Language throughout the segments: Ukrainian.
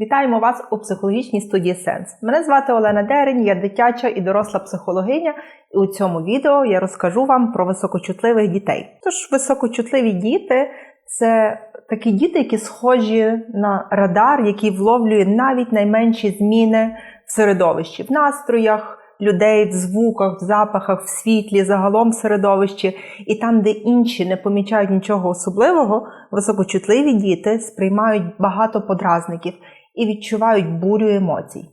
Вітаємо вас у психологічній студії Сенс. Мене звати Олена Дерень, я дитяча і доросла психологиня, і у цьому відео я розкажу вам про високочутливих дітей. Тож високочутливі діти це такі діти, які схожі на радар, який вловлює навіть найменші зміни в середовищі, в настроях. Людей в звуках, в запахах, в світлі, загалом в середовищі, і там, де інші не помічають нічого особливого, високочутливі діти сприймають багато подразників і відчувають бурю емоцій.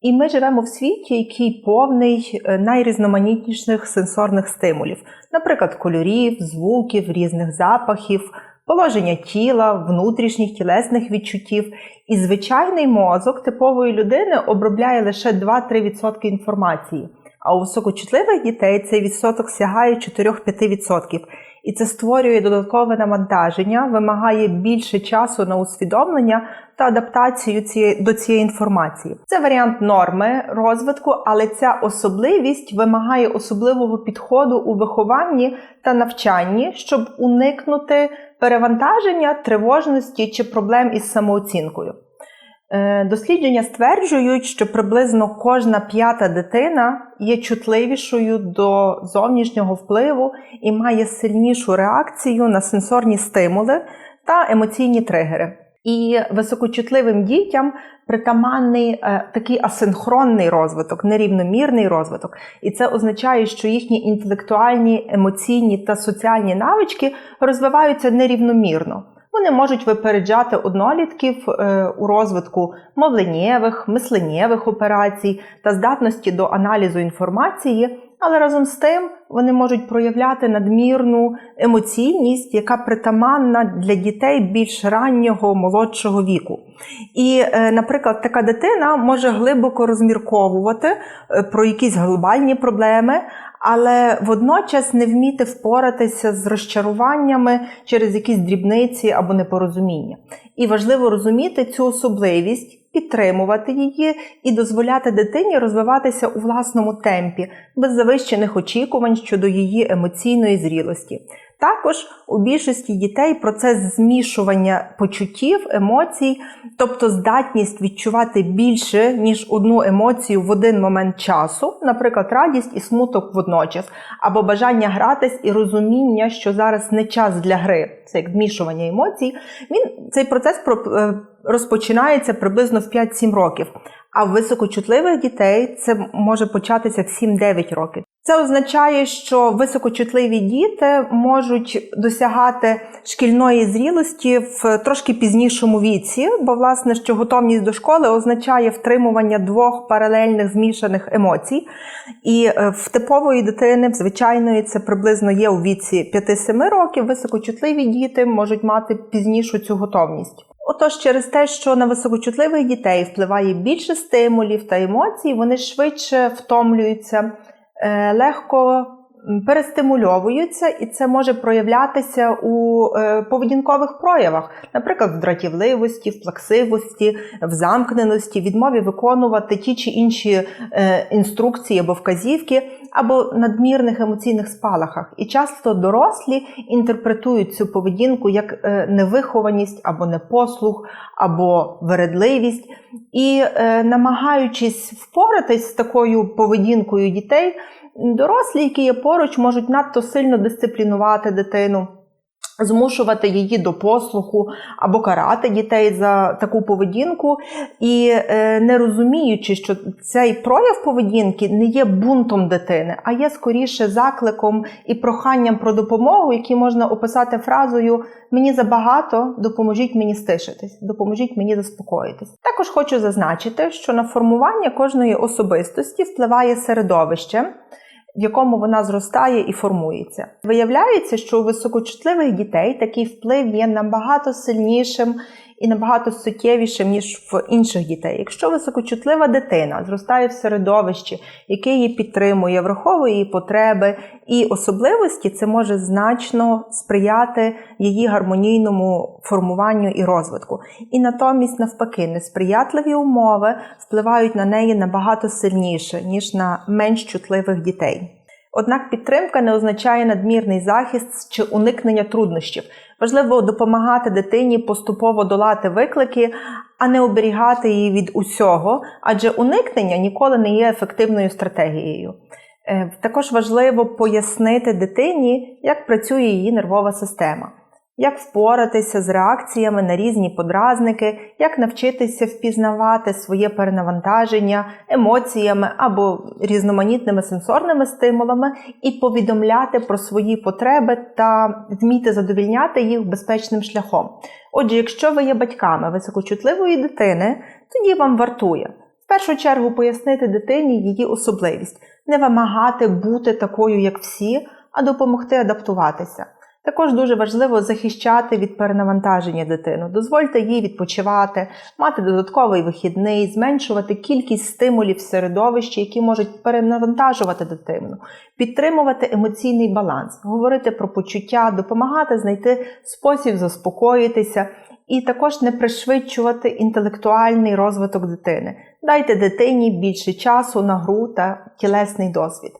І ми живемо в світі, який повний е, найрізноманітніших сенсорних стимулів, наприклад, кольорів, звуків, різних запахів, положення тіла, внутрішніх тілесних відчуттів. І звичайний мозок типової людини обробляє лише 2-3% інформації. А у високочутливих дітей цей відсоток сягає 4-5%. І це створює додаткове навантаження, вимагає більше часу на усвідомлення та адаптацію до цієї інформації. Це варіант норми розвитку, але ця особливість вимагає особливого підходу у вихованні та навчанні, щоб уникнути перевантаження, тривожності чи проблем із самооцінкою. Е, Дослідження стверджують, що приблизно кожна п'ята дитина є чутливішою до зовнішнього впливу і має сильнішу реакцію на сенсорні стимули та емоційні тригери. І високочутливим дітям притаманний е, такий асинхронний розвиток, нерівномірний розвиток. І це означає, що їхні інтелектуальні, емоційні та соціальні навички розвиваються нерівномірно. Вони можуть випереджати однолітків е, у розвитку мовленнєвих, мисленнєвих операцій та здатності до аналізу інформації, але разом з тим вони можуть проявляти надмірну емоційність, яка притаманна для дітей більш раннього молодшого віку. І, е, наприклад, така дитина може глибоко розмірковувати е, про якісь глобальні проблеми, але водночас не вміти впоратися з розчаруваннями через якісь дрібниці або непорозуміння. І важливо розуміти цю особливість, підтримувати її і дозволяти дитині розвиватися у власному темпі, без завищених очікувань щодо її емоційної зрілості. Також у більшості дітей процес змішування почуттів, емоцій, тобто здатність відчувати більше, ніж одну емоцію в один момент часу, наприклад, радість і смуток водночас, або бажання гратись і розуміння, що зараз не час для гри, це як змішування емоцій. Він цей процес е, розпочинається приблизно в 5-7 років. А в високочутливих дітей це може початися в 7-9 років. Це означає, що високочутливі діти можуть досягати шкільної зрілості в трошки пізнішому віці, бо власне що готовність до школи означає втримування двох паралельних змішаних емоцій. І е, в типової дитини, в звичайної, це приблизно є у віці 5-7 років. Високочутливі діти можуть мати пізнішу цю готовність. Отож, через те, що на високочутливих дітей впливає більше стимулів та емоцій, вони швидше втомлюються, легко перестимульовуються, і це може проявлятися у е, поведінкових проявах, наприклад, в дратівливості, в плаксивості, в замкненості, відмові виконувати ті чи інші е, інструкції або вказівки, або надмірних емоційних спалахах. І часто дорослі інтерпретують цю поведінку як е, невихованість або непослух, або вередливість, і намагаючись впоратись з такою поведінкою дітей дорослі, які є поруч, можуть надто сильно дисциплінувати дитину. Змушувати її до послуху або карати дітей за таку поведінку, і е, не розуміючи, що цей прояв поведінки не є бунтом дитини, а є скоріше закликом і проханням про допомогу, які можна описати фразою Мені забагато, допоможіть мені стишитись, допоможіть мені заспокоїтись. Також хочу зазначити, що на формування кожної особистості впливає середовище в якому вона зростає і формується. Виявляється, що у високочутливих дітей такий вплив є набагато сильнішим і набагато суттєвішим, ніж в інших дітей. Якщо високочутлива дитина зростає в середовищі, яке її підтримує, враховує її потреби і особливості, це може значно сприяти її гармонійному формуванню і розвитку. І натомість, навпаки, несприятливі умови впливають на неї набагато сильніше, ніж на менш чутливих дітей. Однак підтримка не означає надмірний захист чи уникнення труднощів. Важливо допомагати дитині поступово долати виклики, а не оберігати її від усього, адже уникнення ніколи не є ефективною стратегією. Е, Також важливо пояснити дитині, як працює її нервова система, як впоратися з реакціями на різні подразники, як навчитися впізнавати своє перенавантаження емоціями або різноманітними сенсорними стимулами і повідомляти про свої потреби та вміти задовільняти їх безпечним шляхом. Отже, якщо ви є батьками високочутливої дитини, тоді вам вартує в першу чергу пояснити дитині її особливість, не вимагати бути такою, як всі, а допомогти адаптуватися. Також дуже важливо захищати від перенавантаження дитину. Дозвольте їй відпочивати, мати додатковий вихідний, зменшувати кількість стимулів в середовищі, які можуть перенавантажувати дитину, підтримувати емоційний баланс, говорити про почуття, допомагати знайти спосіб заспокоїтися і також не пришвидшувати інтелектуальний розвиток дитини. Дайте дитині більше часу на гру та тілесний досвід.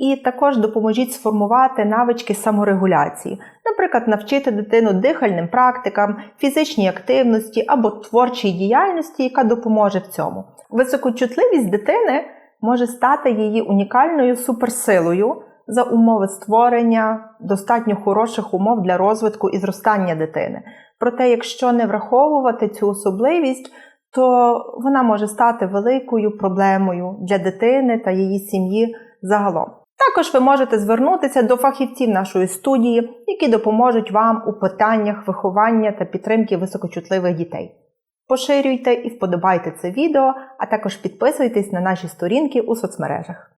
І також допоможіть сформувати навички саморегуляції, наприклад, навчити дитину дихальним практикам, фізичній активності або творчій діяльності, яка допоможе в цьому. Високочутливість дитини може стати її унікальною суперсилою за умови створення достатньо хороших умов для розвитку і зростання дитини. Проте, якщо не враховувати цю особливість, то вона може стати великою проблемою для дитини та її сім'ї загалом. Також ви можете звернутися до фахівців нашої студії, які допоможуть вам у питаннях виховання та підтримки високочутливих дітей. Поширюйте і вподобайте це відео, а також підписуйтесь на наші сторінки у соцмережах.